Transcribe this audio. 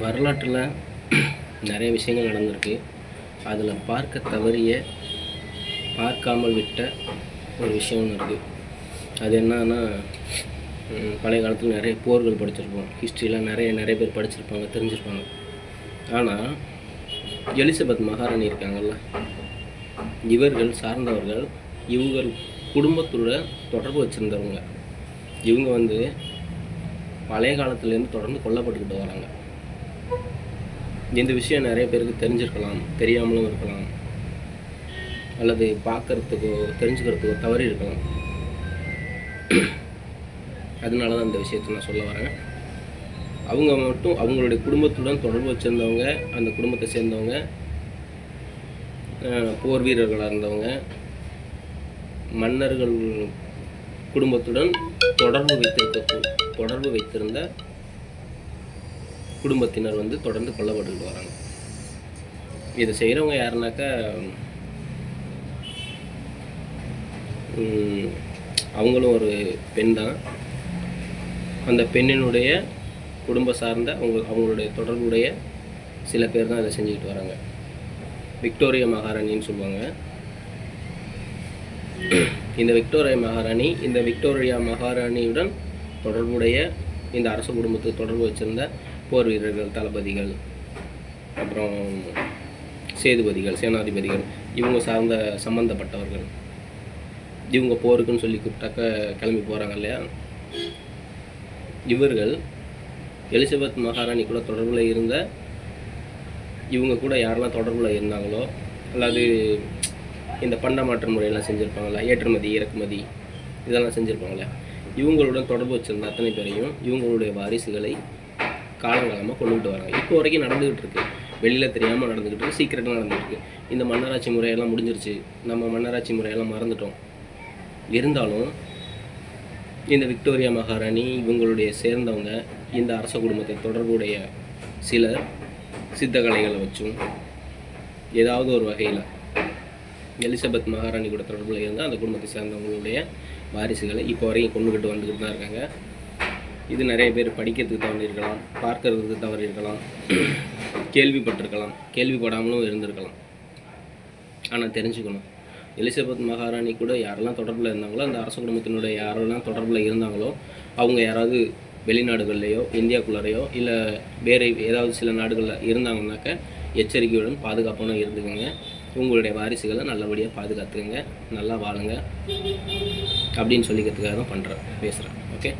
வரலாற்றில் நிறைய விஷயங்கள் நடந்திருக்கு. அதில் பார்க்க தவறிய பார்க்காமல் விட்ட ஒரு விஷயம் ஒன்று இருக்குது அது என்னன்னா பழைய காலத்தில் நிறைய போர்கள் படிச்சிருப்போம். ஹிஸ்ட்ரியில் நிறைய நிறைய பேர் படிச்சிருப்பாங்க தெரிஞ்சிருப்பாங்க. ஆனால் எலிசபெத் மகாராணி இருக்காங்கல்ல இவர்கள் சார்ந்தவர்கள் இவங்கள் குடும்பத்தோட தொடர்பு வச்சுருந்தவங்க. இவங்க வந்து பழைய காலத்துலேருந்து தொடர்ந்து கொல்லப்பட்டுக்கிட்டு வராங்க. இந்த விஷயம் நிறைய பேருக்கு தெரிஞ்சிருக்கலாம் தெரியாமலும் இருக்கலாம். அல்லது பார்க்கறதுக்கோ தெரிஞ்சுக்கிறதுக்கோ தவறி இருக்கலாம். அதனால தான் இந்த விஷயத்தை நான் சொல்ல வரேன். அவங்க மட்டும் அவங்களுடைய குடும்பத்துடன் தொடர்பு வச்சுருந்தவங்க அந்த குடும்பத்தை சேர்ந்தவங்க அஹ், போர் வீரர்களாக இருந்தவங்க மன்னர்கள் குடும்பத்துடன் தொடர்பு வைத்திருக்க தொடர்பு வைத்திருந்த குடும்பத்தினர் வந்து தொடர்ந்து கொல்லப்பட்டுக்கிட்டு வராங்க. இதை செய்கிறவங்க யாருனாக்கா அவங்களும் ஒரு பெண் தான். அந்த பெண்ணினுடைய குடும்ப சார்ந்த அவங்க அவங்களுடைய தொடர்புடைய சில பேர் தான் இதை செஞ்சுக்கிட்டு வராங்க. விக்டோரியா மகாராணின்னு சொல்லுவாங்க. இந்த விக்டோரியா மகாராணி இந்த விக்டோரியா மகாராணியுடன் தொடர்புடைய இந்த அரச குடும்பத்துக்கு தொடர்பு வச்சிருந்த போர் வீரர்கள் தளபதிகள் அப்புறம் சேதுபதிகள் சேனாதிபதிகள் இவங்க சார்ந்த சம்பந்தப்பட்டவர்கள். இவங்க போருக்குன்னு சொல்லி கூப்பிட்டாக்க கிளம்பி போகிறாங்க இல்லையா? இவர்கள் எலிசபெத் மகாராணி கூட தொடர்பில் இருந்த இவங்க கூட யாரெல்லாம் தொடர்பில் இருந்தாங்களோ அல்லது இந்த பண்டமாற்ற முறையெல்லாம் செஞ்சுருப்பாங்களா ஏற்றுமதி இறக்குமதி இதெல்லாம் செஞ்சுருப்பாங்களே இவங்களுடன் தொடர்பு வச்சிருந்த அத்தனை பேரையும் இவங்களுடைய வாரிசுகளை காலங்காலமாக கொண்டுகிட்டு வராங்க. இப்போ வரைக்கும் நடந்துகிட்டு இருக்கு. வெளியில் தெரியாமல் நடந்துக்கிட்டு இருக்கு. சீக்கிரட்டாக நடந்துகிட்டு இருக்கு. இந்த மன்னராட்சி முறையெல்லாம் முடிஞ்சிருச்சு. நம்ம மன்னராட்சி முறையெல்லாம் மறந்துட்டோம். இருந்தாலும் இந்த விக்டோரியா மகாராணி இவங்களுடைய சேர்ந்தவங்க இந்த அரச குடும்பத்தை தொடர்புடைய சிலர் சித்தக்கலைகளை வச்சும் ஏதாவது ஒரு வகையில் எலிசபெத் மகாராணி கூட தொடர்பில் இருந்தால் அந்த குடும்பத்தை சேர்ந்தவங்களுடைய வாரிசுகளை இப்போ வரைக்கும் கொண்டுகிட்டு வந்துக்கிட்டு தான் இருக்காங்க. இது நிறைய பேர் படிக்கிறதுக்கு தவறி இருக்கலாம் பார்க்கறதுக்கு தவறி இருக்கலாம் கேள்விப்பட்டிருக்கலாம் கேள்விப்படாமலும் இருந்திருக்கலாம். ஆனால் தெரிஞ்சுக்கணும். எலிசபெத் மகாராணி கூட யாரெல்லாம் தொடர்பில் இருந்தாங்களோ அந்த அரச குடும்பத்தினுடைய யாரெல்லாம் தொடர்பில் இருந்தாங்களோ அவங்க யாராவது வெளிநாடுகள்லையோ இந்தியாக்குள்ளாரையோ இல்லை வேறு ஏதாவது சில நாடுகளில் இருந்தாங்கன்னாக்க எச்சரிக்கையுடன் பாதுகாப்பான இருந்துக்கோங்க. உங்களுடைய வாரிசுகளை நல்லபடியாக பாதுகாத்துக்குங்க நல்லா வாழுங்க. அப்படின்னு சொல்லிக்கிறதுக்காக தான் பண்ணுறேன் பேசுகிறேன் ஓகே